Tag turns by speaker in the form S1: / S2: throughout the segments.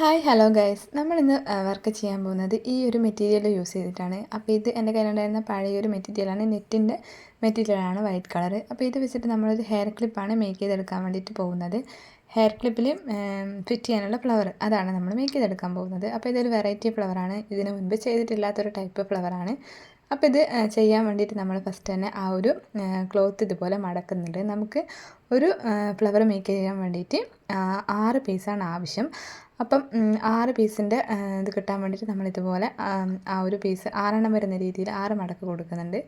S1: Hi hello guys നമ്മളിന്ന് work ചെയ്യാൻ പോകുന്നത് ഈ ഒരു മെറ്റീരിയൽ യൂസ് ചെയ്തിട്ടാണ്. അപ്പോൾ ഇത് എന്റെ കയ്യിലുണ്ടായിരുന്ന പഴയ ഒരു മെറ്റീരിയലാണ് നെറ്റിന്റെ മെറ്റീരിയലാണ് വൈറ്റ് കളർ അപ്പോൾ ഇത് വെച്ചിട്ട് നമ്മളൊരു ഹെയർ ക്ലിപ്പാണ് മേക്ക് ചെയ്തെടുക്കാൻ വേണ്ടിയിട്ട് പോകുന്നത്. ഹെയർ ക്ലിപ്പിൽ ഫിറ്റ് ചെയ്യാനുള്ള ഫ്ലവർ അതാണ് നമ്മൾ മേക്ക് ചെയ്തെടുക്കാൻ പോകുന്നത്. അപ്പോൾ ഇതൊരു വെറൈറ്റി ഫ്ലവറാണ് ഇതിന് മുൻപ് ചെയ്തിട്ടില്ലാത്തൊരു ടൈപ്പ് ഫ്ലവറാണ് അപ്പോൾ ഇത് ചെയ്യാൻ വേണ്ടിയിട്ട് നമ്മൾ ഫസ്റ്റ് തന്നെ ആ ഒരു ക്ലോത്ത് ഇതുപോലെ മടക്കുന്നുണ്ട്. നമുക്ക് ഒരു ഫ്ലവർ മേക്ക് ചെയ്യാൻ വേണ്ടിയിട്ട് ആറ് പീസാണ് ആവശ്യം. അപ്പം ആറ് പീസിന്റെ ഇത് കിട്ടാൻ വേണ്ടിയിട്ട് നമ്മൾ ഇതുപോലെ ആ ഒരു പീസ് ആറെണ്ണം വരുന്ന രീതിയിൽ ആറ് മടക്ക് കൊടുക്കുന്നുണ്ട്.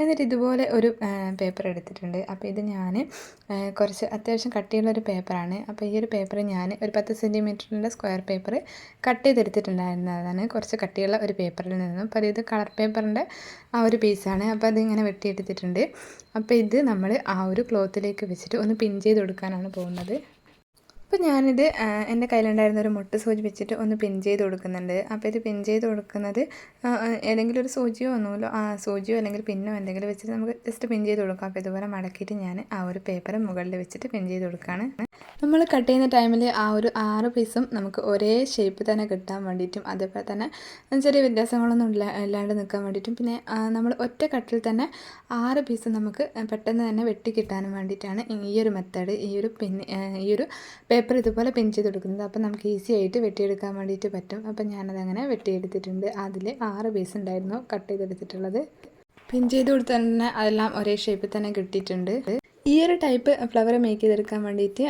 S1: എന്നിട്ട് ഇതുപോലെ ഒരു പേപ്പർ എടുത്തിട്ടുണ്ട്. അപ്പോൾ ഇത് ഞാൻ കുറച്ച് അത്യാവശ്യം കട്ടിയുള്ളൊരു പേപ്പറാണ്. അപ്പോൾ ഈ ഒരു പേപ്പർ ഞാൻ ഒരു പത്ത് സെന്റിമീറ്ററിന്റെ സ്ക്വയർ പേപ്പർ കട്ട് ചെയ്തെടുത്തിട്ടുണ്ടായിരുന്നതാണ്. കുറച്ച് കട്ടിയുള്ള ഒരു പേപ്പറിൽ നിന്നും. അപ്പോൾ ഇത് കളർ പേപ്പറിന്റെ ആ ഒരു പീസാണ്. അപ്പോൾ അതിങ്ങനെ വെട്ടിയെടുത്തിട്ടുണ്ട്. അപ്പോൾ ഇത് നമ്മൾ ആ ഒരു ക്ലോത്തിലേക്ക് വെച്ചിട്ട് ഒന്ന് പിൻ ചെയ്ത് കൊടുക്കാനാണ് പോകുന്നത്. അപ്പോൾ ഞാനിത് എന്റെ കയ്യിലുണ്ടായിരുന്ന ഒരു മുട്ട സൂചി വെച്ചിട്ട് ഒന്ന് പിൻ ചെയ്ത് കൊടുക്കുന്നുണ്ട്. അപ്പോൾ ഇത് പിൻ ചെയ്ത് കൊടുക്കുന്നത് ഏതെങ്കിലും ഒരു സൂചിയോ ഒന്നുമില്ലോ ആ സൂചിയോ അല്ലെങ്കിൽ പിന്നോ എന്തെങ്കിലും വെച്ചിട്ട് നമുക്ക് ജസ്റ്റ് പിൻ ചെയ്ത് കൊടുക്കാം. അപ്പോൾ ഇതുപോലെ മടക്കിയിട്ട് ഞാൻ ആ ഒരു പേപ്പർ മുകളിൽ വെച്ചിട്ട് പിൻ ചെയ്ത് കൊടുക്കുകയാണ്. നമ്മൾ കട്ട് ചെയ്യുന്ന ടൈമിൽ ആ ഒരു ആറ് പീസും നമുക്ക് ഒരേ ഷേപ്പ് തന്നെ കിട്ടാൻ വേണ്ടിയിട്ടും അതേപോലെ തന്നെ ചെറിയ വ്യത്യാസങ്ങളൊന്നും ഇല്ല ഇല്ലാണ്ട് നിൽക്കാൻ വേണ്ടിയിട്ടും പിന്നെ നമ്മൾ ഒറ്റ കട്ടിൽ തന്നെ ആറ് പീസ് നമുക്ക് പെട്ടെന്ന് തന്നെ വെട്ടി കിട്ടാനും വേണ്ടിയിട്ടാണ് ഈ ഒരു മെത്തേഡ് ഈ ഒരു പിൻ ഈ ഒരു പേപ്പർ പേപ്പർ ഇതുപോലെ പിൻ ചെയ്ത് കൊടുക്കുന്നത്. അപ്പോൾ നമുക്ക് ഈസി ആയിട്ട് വെട്ടിയെടുക്കാൻ വേണ്ടിയിട്ട് പറ്റും. അപ്പോൾ ഞാനതങ്ങനെ വെട്ടിയെടുത്തിട്ടുണ്ട്. അതിൽ ആറ് പീസ് ഉണ്ടായിരുന്നു കട്ട് ചെയ്തെടുത്തിട്ടുള്ളത്. പിൻ ചെയ്ത് കൊടുത്താൽ തന്നെ അതെല്ലാം ഒരേ ഷേപ്പിൽ തന്നെ കിട്ടിയിട്ടുണ്ട്. ഈ ഒരു ടൈപ്പ് ഫ്ലവർ മേക്ക് ചെയ്തെടുക്കാൻ വേണ്ടിയിട്ട്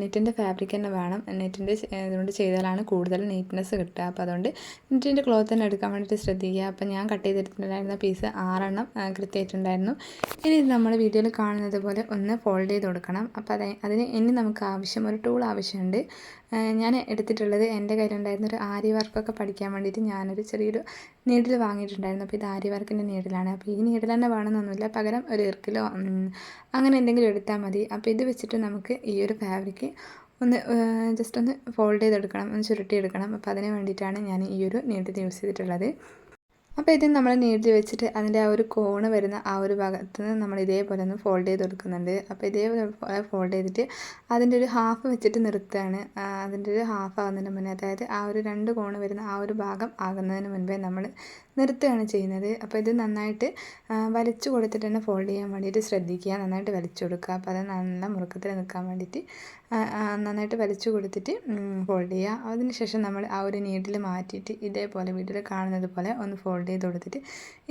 S1: നെറ്റിന്റെ ഫാബ്രിക് തന്നെ വേണം. നെറ്റിന്റെ ഇതുകൊണ്ട് ചെയ്താലാണ് കൂടുതൽ നീറ്റ്നെസ് കിട്ടുക. അപ്പോൾ അതുകൊണ്ട് നെറ്റിന്റെ ക്ലോത്ത് തന്നെ എടുക്കാൻ വേണ്ടിയിട്ട് ശ്രദ്ധിക്കുക. അപ്പോൾ ഞാൻ കട്ട് ചെയ്തെടുത്തിട്ടുണ്ടായിരുന്ന പീസ് ആറെണ്ണം കൃത്യമായിട്ടുണ്ടായിരുന്നു. ഇനി നമ്മൾ വീഡിയോയിൽ കാണുന്നത് പോലെ ഒന്ന് ഫോൾഡ് ചെയ്ത് കൊടുക്കണം. അപ്പോൾ അത് അതിന് ഇനി നമുക്ക് ആവശ്യം ഒരു ടൂൾ ആവശ്യമുണ്ട്. ഞാൻ എടുത്തിട്ടുള്ളത് എന്റെ കയ്യിലുണ്ടായിരുന്ന ഒരു ആരി വർക്കൊക്കെ പഠിക്കാൻ വേണ്ടിയിട്ട് ഞാനൊരു ചെറിയൊരു നീഡിൽ വാങ്ങിയിട്ടുണ്ടായിരുന്നു. അപ്പോൾ ഇത് ആരി വർക്കിന്റെ നീഡിലാണ്. അപ്പോൾ ഈ നീഡിൽ തന്നെ വേണമെന്നൊന്നുമില്ല. പകരം ഒരു ഇർക്കിലോ അങ്ങനെ എന്തെങ്കിലും എടുത്താൽ മതി. അപ്പോൾ ഇത് വെച്ചിട്ട് നമുക്ക് ഈ ഒരു ഫാബ്രിക് ഒന്ന് ജസ്റ്റ് ഒന്ന് ഫോൾഡ് ചെയ്തെടുക്കണം. ഒന്ന് ചുരുട്ടിയെടുക്കണം. അപ്പോൾ അതിന് വേണ്ടിയിട്ടാണ് ഞാൻ ഈ ഒരു നീഡിൽ യൂസ് ചെയ്തിട്ടുള്ളത്. അപ്പോൾ ഇത് നമ്മൾ നീട്ടി വെച്ചിട്ട് അതിന്റെ ആ ഒരു കോണ് വരുന്ന ആ ഒരു ഭാഗത്ത് നിന്ന് നമ്മൾ ഇതേപോലെ ഒന്ന് ഫോൾഡ് ചെയ്ത് കൊടുക്കുന്നുണ്ട്. അപ്പോൾ ഇതേപോലെ ഫോൾഡ് ചെയ്തിട്ട് അതിന്റെ ഒരു ഹാഫ് വെച്ചിട്ട് നിർത്തുകയാണ്. അതിന്റെ ഒരു ഹാഫ് ആകുന്നതിന് മുന്നേ അതായത് ആ ഒരു രണ്ട് കോണ് വരുന്ന ആ ഒരു ഭാഗം ആകുന്നതിന് മുൻപേ നമ്മൾ നിർത്തുകയാണ് ചെയ്യുന്നത്. അപ്പോൾ ഇത് നന്നായിട്ട് വലിച്ചു കൊടുത്തിട്ട് തന്നെ ഫോൾഡ് ചെയ്യാൻ വേണ്ടിയിട്ട് ശ്രദ്ധിക്കുക. നന്നായിട്ട് വലിച്ചു കൊടുക്കുക. അപ്പോൾ അത് നല്ല മുറുക്കത്തിൽ നിൽക്കാൻ വേണ്ടിയിട്ട് നന്നായിട്ട് വലിച്ചു കൊടുത്തിട്ട് ഫോൾഡ് ചെയ്യുക. അതിന് ശേഷം നമ്മൾ ആ ഒരു നീഡിൽ മാറ്റിയിട്ട് ഇതേപോലെ വീട്ടിൽ കാണുന്നത് പോലെ ഒന്ന് ഫോൾഡ് ചെയ്ത് കൊടുത്തിട്ട്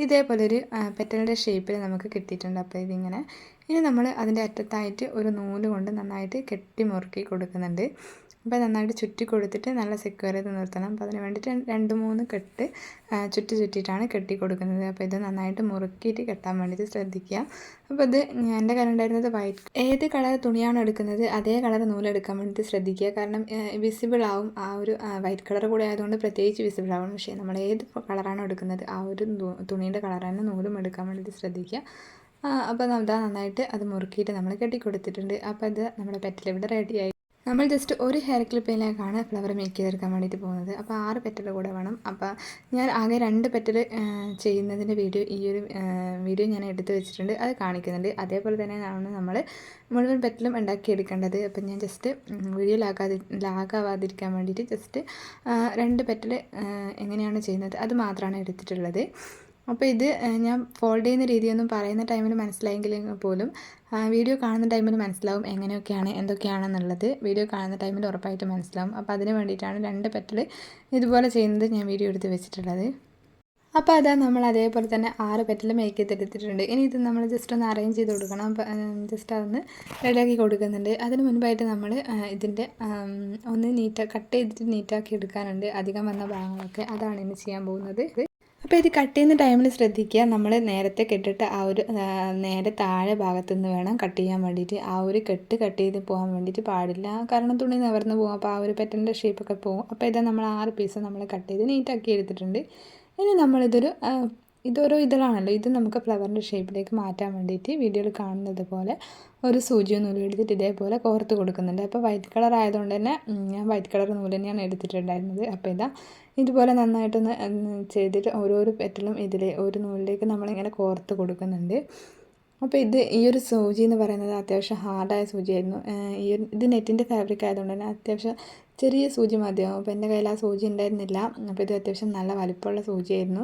S1: ഇതേപോലെ ഒരു പെറ്റലിന്റെ ഷേപ്പിൽ നമുക്ക് കിട്ടിയിട്ടുണ്ട്. അപ്പോൾ ഇതിങ്ങനെ ഇനി നമ്മൾ അതിന്റെ അറ്റത്തായിട്ട് ഒരു നൂൽ കൊണ്ട് നന്നായിട്ട് കെട്ടി മുറുക്കി കൊടുക്കുന്നുണ്ട്. അപ്പോൾ നന്നായിട്ട് ചുറ്റി കൊടുത്തിട്ട് നല്ല സെക്യൂർ ചെയ്ത് നിർത്തണം. അപ്പോൾ അതിന് വേണ്ടിയിട്ട് രണ്ട് മൂന്ന് കെട്ട് ചുറ്റി ചുറ്റിയിട്ടാണ് കെട്ടി കൊടുക്കുന്നത്. അപ്പോൾ ഇത് നന്നായിട്ട് മുറുക്കിയിട്ട് കെട്ടാൻ വേണ്ടിയിട്ട് ശ്രദ്ധിക്കുക. അപ്പോൾ ഇത് എന്റെ കലണ്ടായിരുന്നത് വൈറ്റ് ഏത് കളർ തുണിയാണ് എടുക്കുന്നത് അതേ കളർ നൂലെടുക്കാൻ വേണ്ടിയിട്ട് ശ്രദ്ധിക്കുക. കാരണം വിസിബിൾ ആവും. ആ ഒരു വൈറ്റ് കളർ കൂടെ ആയതുകൊണ്ട് പ്രത്യേകിച്ച് വിസിബിൾ ആവും പക്ഷേ നമ്മൾ ഏത് കളറാണ് എടുക്കുന്നത് ആ ഒരു തുണിയുടെ തന്നെ നൂലും എടുക്കാൻ വേണ്ടിയിട്ട് ശ്രദ്ധിക്കുക. അപ്പോൾ നമ്മൾ നന്നായിട്ട് അത് മുറുക്കിയിട്ട് നമ്മൾ കെട്ടി കൊടുത്തിട്ടുണ്ട്. അപ്പോൾ ഇത് നമ്മുടെ പെറ്റിൽ ഇവിടെ റെഡിയായി നമ്മൾ ജസ്റ്റ് ഒരു ഹെയർ ക്ലിപ്പിലേക്കാണ് ഫ്ലവർ മേക്ക് ചെയ്തെടുക്കാൻ വേണ്ടിയിട്ട് പോകുന്നത്. അപ്പോൾ ആറ് പെറ്റൽ കൂടെ വേണം. അപ്പോൾ ഞാൻ ആകെ രണ്ട് പെറ്റൽ ചെയ്യുന്നതിന്റെ വീഡിയോ ഈ ഒരു വീഡിയോ ഞാൻ എടുത്തു വെച്ചിട്ടുണ്ട്. അത് കാണിക്കുന്നുണ്ട്. അതേപോലെ തന്നെ ആണ് നമ്മൾ മുഴുവൻ പെറ്റലും ഉണ്ടാക്കിയെടുക്കേണ്ടത്. അപ്പം ഞാൻ ജസ്റ്റ് വീഡിയോ ലാഗാതി ലാഗാവാതിരിക്കാൻ വേണ്ടിയിട്ട് ജസ്റ്റ് രണ്ട് പെറ്റൽ എങ്ങനെയാണ് ചെയ്യുന്നത് അത് മാത്രമാണ് എടുത്തിട്ടുള്ളത്. അപ്പോൾ ഇത് ഞാൻ ഫോൾഡ് ചെയ്യുന്ന രീതിയൊന്നും പറയുന്ന ടൈമിൽ മനസ്സിലായെങ്കിൽ പോലും വീഡിയോ കാണുന്ന ടൈമിൽ മനസ്സിലാവും എങ്ങനെയൊക്കെയാണ് എന്തൊക്കെയാണെന്നുള്ളത്. വീഡിയോ കാണുന്ന ടൈമിൽ ഉറപ്പായിട്ട് മനസ്സിലാവും. അപ്പോൾ അതിന് വേണ്ടിയിട്ടാണ് രണ്ട് പെറ്റൽ ഇതുപോലെ ചെയ്യുന്നത് ഞാൻ വീഡിയോ എടുത്ത് വെച്ചിട്ടുള്ളത്. അപ്പോൾ അതാ നമ്മൾ അതേപോലെ തന്നെ ആറ് പെറ്റൽ മേക്ക് ചെയ്തെടുത്തിട്ടുണ്ട് ഇനി ഇത് നമ്മൾ ജസ്റ്റ് ഒന്ന് അറേഞ്ച് ചെയ്ത് കൊടുക്കണം. ജസ്റ്റ് അതൊന്ന് റെഡിയാക്കി കൊടുക്കുന്നുണ്ട്. അതിന് മുൻപായിട്ട് നമ്മൾ ഇതിന്റെ ഒന്ന് നീറ്റ് കട്ട് ചെയ്തിട്ട് നീറ്റാക്കി എടുക്കാനുണ്ട്. അധികം വന്ന ഭാഗങ്ങളൊക്കെ. അതാണ് ഇനി ചെയ്യാൻ പോകുന്നത്. അപ്പോൾ ഇത് കട്ട് ചെയ്യുന്ന ടൈമിൽ ശ്രദ്ധിക്കുക. നമ്മൾ നേരത്തെ കെട്ടിട്ട് ആ ഒരു നേരെ താഴെ ഭാഗത്തു നിന്ന് വേണം കട്ട് ചെയ്യാൻ വേണ്ടിയിട്ട്. ആ ഒരു കെട്ട് കട്ട് ചെയ്ത് പോകാൻ വേണ്ടിയിട്ട് പാടില്ല. കാരണം തുണി നിവർന്ന് പോകും. അപ്പോൾ ആ ഒരു പെറ്റന്റെ ഷേപ്പൊക്കെ പോകും. അപ്പോൾ ഇതാ നമ്മൾ ആറ് പീസ് നമ്മൾ കട്ട് ചെയ്ത് നീറ്റാക്കി എടുത്തിട്ടുണ്ട്. ഇനി നമ്മളിതൊരു ഇതൊരു ഇതിലാണല്ലോ. ഇത് നമുക്ക് ഫ്ലവറിന്റെ ഷേപ്പിലേക്ക് മാറ്റാൻ വേണ്ടിയിട്ട് വീഡിയോയിൽ കാണുന്നത് പോലെ ഒരു സൂചിയോ നൂലും എടുത്തിട്ട് ഇതേപോലെ കോർത്ത് കൊടുക്കുന്നുണ്ട്. അപ്പോൾ വൈറ്റ് കളർ ആയതുകൊണ്ട് തന്നെ ഞാൻ വൈറ്റ് കളർ നൂൽ തന്നെയാണ് എടുത്തിട്ടുണ്ടായിരുന്നത്. അപ്പോൾ ഇതാ ഇതുപോലെ നന്നായിട്ടൊന്ന് ചെയ്തിട്ട് ഓരോരോ പെറ്റലും ഇതിൽ ഒരു നൂലിലേക്ക് നമ്മളിങ്ങനെ കോർത്ത് കൊടുക്കുന്നുണ്ട്. അപ്പോൾ ഇത് ഈ ഒരു സൂചി എന്ന് പറയുന്നത് അത്യാവശ്യം ഹാർഡായ സൂചിയായിരുന്നു. ഈ ഒരു ഇത് നെറ്റിന്റെ ഫാബ്രിക് ആയതുകൊണ്ട് തന്നെ അത്യാവശ്യം ചെറിയ സൂചി മതിയാവും. അപ്പോൾ എന്റെ കയ്യിൽ ആ സൂചി ഉണ്ടായിരുന്നില്ല. അപ്പോൾ ഇത് അത്യാവശ്യം നല്ല വലിപ്പമുള്ള സൂചിയായിരുന്നു.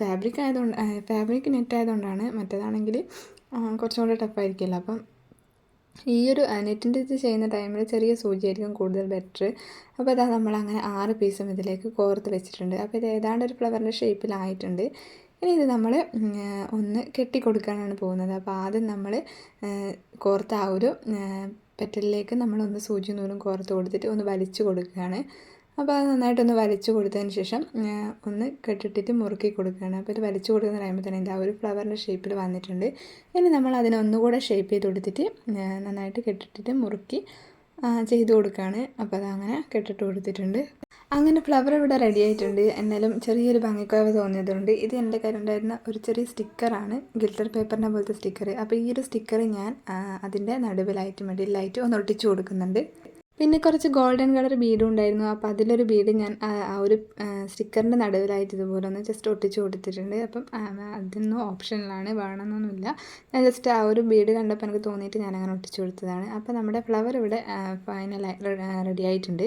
S1: ഫാബ്രിക് ആയതുകൊണ്ട് ഫാബ്രിക് നെറ്റ് ആയതുകൊണ്ടാണ് മറ്റേതാണെങ്കിൽ കുറച്ചും കൂടെ ടഫായിരിക്കുമല്ലോ അപ്പം ഈ ഒരു നെറ്റിന്റെ ഇത് ചെയ്യുന്ന ടൈമിൽ ചെറിയ സൂചിയായിരിക്കും കൂടുതൽ ബെറ്റർ അപ്പോൾ അതാ നമ്മൾ അങ്ങനെ ആറ് പീസും ഇതിലേക്ക് കോർത്ത് വെച്ചിട്ടുണ്ട്. അപ്പോൾ ഇത് ഏതാണ്ട് ഒരു ഫ്ലവറിന്റെ ഷേപ്പിലായിട്ടുണ്ട് ഇനി ഇത് നമ്മൾ ഒന്ന് കെട്ടിക്കൊടുക്കാനാണ് പോകുന്നത്. അപ്പോൾ ആദ്യം നമ്മൾ കോർത്ത ആ ഒരു പെറ്റലിലേക്ക് നമ്മളൊന്ന് സൂചി നൂലും കോർത്ത് കൊടുത്തിട്ട് ഒന്ന് വലിച്ചു കൊടുക്കുകയാണ്. അപ്പോൾ അത് നന്നായിട്ടൊന്ന് വലിച്ചു കൊടുത്തതിന് ശേഷം ഒന്ന് കെട്ടിട്ടിട്ട് മുറുക്കി കൊടുക്കുകയാണ്. അപ്പോൾ ഇത് വലിച്ചു കൊടുക്കുന്ന ടൈമിൽ തന്നെ ഇത് ആ ഒരു ഫ്ലവറിന്റെ ഷേപ്പിൽ വന്നിട്ടുണ്ട്. ഇനി നമ്മൾ അതിനെ ഒന്നുകൂടെ ഷേപ്പ് ചെയ്ത് കൊടുത്തിട്ട് നന്നായിട്ട് കെട്ടിട്ടിട്ട് മുറുക്കി ചെയ്ത് കൊടുക്കുകയാണ്. അപ്പോൾ അതങ്ങനെ കെട്ടിട്ട് കൊടുത്തിട്ടുണ്ട്. അങ്ങനെ ഫ്ലവർ ഇവിടെ റെഡി ആയിട്ടുണ്ട്. എന്നാലും ചെറിയൊരു ഭംഗിക്കുറവ് തോന്നിയതുകൊണ്ട് ഇത് എന്റെ കയ്യിലുണ്ടായിരുന്ന ഒരു ചെറിയ സ്റ്റിക്കറാണ് ഗിൽറ്റർ പേപ്പറിനെ പോലത്തെ സ്റ്റിക്കർ അപ്പോൾ ഈ ഒരു സ്റ്റിക്കർ ഞാൻ അതിന്റെ നടുവിലായിട്ട് മിഡിലായിട്ട് ഒന്ന് ഒട്ടിച്ചു കൊടുക്കുന്നുണ്ട്. പിന്നെ കുറച്ച് ഗോൾഡൻ കളർ ബീഡും ഉണ്ടായിരുന്നു അപ്പോൾ അതിലൊരു ബീഡ് ഞാൻ ആ ഒരു സ്റ്റിക്കറിന്റെ നടുവിലായിട്ട് ഇതുപോലെ ഒന്ന് ജസ്റ്റ് ഒട്ടിച്ച് കൊടുത്തിട്ടുണ്ട്. അപ്പം അതൊന്നും ഓപ്ഷനിലാണ്. വേണമെന്നൊന്നുമില്ല. ഞാൻ ജസ്റ്റ് ആ ഒരു ബീഡ് കണ്ടപ്പോൾ എനിക്ക് തോന്നിയിട്ട് ഞാൻ അങ്ങനെ ഒട്ടിച്ച് കൊടുത്തതാണ്. അപ്പോൾ നമ്മുടെ ഫ്ലവർ ഇവിടെ ഫൈനലായി റെഡി ആയിട്ടുണ്ട്.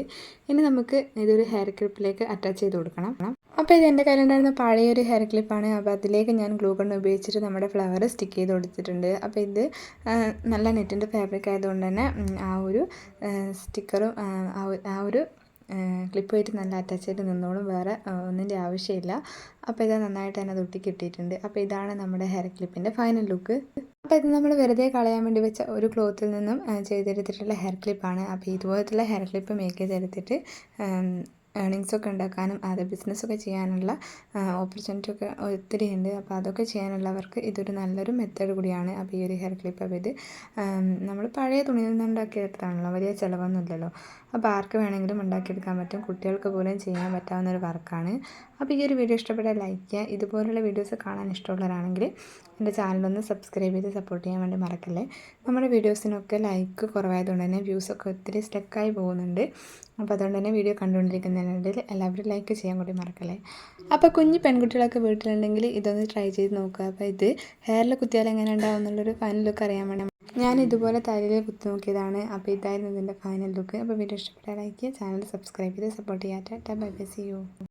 S1: ഇനി നമുക്ക് ഇതൊരു ഹെയർ ക്ലിപ്പിലേക്ക് അറ്റാച്ച് ചെയ്ത് കൊടുക്കണം. അപ്പോൾ ഇത് എന്റെ കയ്യിലുണ്ടായിരുന്ന പഴയൊരു ഹെയർ ക്ലിപ്പാണ് അപ്പോൾ അതിലേക്ക് ഞാൻ ഗ്ലൂ ഗൺ ഉപയോഗിച്ചിട്ട് നമ്മുടെ ഫ്ലവർ സ്റ്റിക്ക് ചെയ്ത് കൊടുത്തിട്ടുണ്ട്. അപ്പോൾ ഇത് നല്ല നെറ്റിന്റെ ഫാബ്രിക് ആയതുകൊണ്ട് തന്നെ ആ ഒരു സ്റ്റിക്കറും ആ ഒരു ക്ലിപ്പുമായിട്ട് നല്ല അറ്റാച്ച് ആയിട്ട് നിന്നോളും. വേറെ ഒന്നിന്റെ ആവശ്യമില്ല. അപ്പോൾ ഇത് നന്നായിട്ട് തന്നെ തൊട്ടി കിട്ടിയിട്ടുണ്ട് അപ്പോൾ ഇതാണ് നമ്മുടെ ഹെയർ ക്ലിപ്പിന്റെ ഫൈനൽ ലുക്ക് അപ്പോൾ ഇത് നമ്മൾ വെറുതെ കളയാൻ വേണ്ടി വെച്ച ഒരു ക്ലോത്തിൽ നിന്നും ചെയ്തെടുത്തിട്ടുള്ള ഹെയർ ക്ലിപ്പാണ് അപ്പോൾ ഇതുപോലത്തുള്ള ഹെയർ ക്ലിപ്പ് മേക്ക് ചെയ്തെടുത്തിട്ട് ഏണിങ്സ് ഒക്കെ ഉണ്ടാക്കാനും അത് ബിസിനസ്സൊക്കെ ചെയ്യാനുള്ള ഓപ്പർച്യൂണിറ്റി ഒക്കെ ഒത്തിരി ഉണ്ട്. അപ്പോൾ അതൊക്കെ ചെയ്യാനുള്ളവർക്ക് ഇതൊരു നല്ലൊരു മെത്തേഡ് കൂടിയാണ്. അപ്പോൾ ഈ ഒരു ഹെയർ ക്ലിപ്പ് അപ്പോൾ ഇത്. നമ്മൾ പഴയ തുണിയിൽ നിന്ന് ഉണ്ടാക്കിയെടുത്താണല്ലോ വലിയ ചിലവൊന്നുമില്ലല്ലോ. അപ്പോൾ ആർക്ക് വേണമെങ്കിലും ഉണ്ടാക്കിയെടുക്കാൻ പറ്റും. കുട്ടികൾക്ക് പോലും ചെയ്യാൻ പറ്റാവുന്ന ഒരു വർക്കാണ് അപ്പോൾ ഈ ഒരു വീഡിയോ ഇഷ്ടപ്പെട്ടാൽ ലൈക്ക് ചെയ്യുക. ഇതുപോലുള്ള വീഡിയോസ് കാണാൻ ഇഷ്ടമുള്ളവരാണെങ്കിൽ എന്റെ ചാനലൊന്ന് സബ്സ്ക്രൈബ് ചെയ്ത് സപ്പോർട്ട് ചെയ്യാൻ വേണ്ടി മറക്കല്ലേ. നമ്മുടെ വീഡിയോസിനൊക്കെ ലൈക്ക് കുറവായതുകൊണ്ട് തന്നെ വ്യൂസൊക്കെ ഒത്തിരി സ്റ്റക്കായി പോകുന്നുണ്ട്. അപ്പോൾ അതുകൊണ്ട് തന്നെ വീഡിയോ കണ്ടുകൊണ്ടിരിക്കുന്നതിനിടയിൽ എല്ലാവരും ലൈക്ക് ചെയ്യാൻ കൂടി മറക്കല്ലേ? അപ്പോൾ കുഞ്ഞു പെൺകുട്ടികളൊക്കെ വീട്ടിലുണ്ടെങ്കിൽ ഇതൊന്ന് ട്രൈ ചെയ്ത് നോക്കുക അപ്പോൾ ഇത് ഹെയറിൽ കുത്തിയാൽ എങ്ങനെ ഉണ്ടാവും എന്നുള്ളൊരു ഫൈനൽ ലുക്ക് അറിയാൻ വേണം. ഞാൻ ഇതുപോലെ തലയിൽ കുത്തി നോക്കിയതാണ്. അപ്പോൾ ഇതായിരുന്നു ഇതിന്റെ ഫൈനൽ ലുക്ക് അപ്പോൾ വീഡിയോ ഇഷ്ടപ്പെട്ടാൽ ലൈക്ക് ചെയ്യുക ചാനൽ സബ്സ്ക്രൈബ് ചെയ്ത് സപ്പോർട്ട് ചെയ്യാം. Tata bye bye see you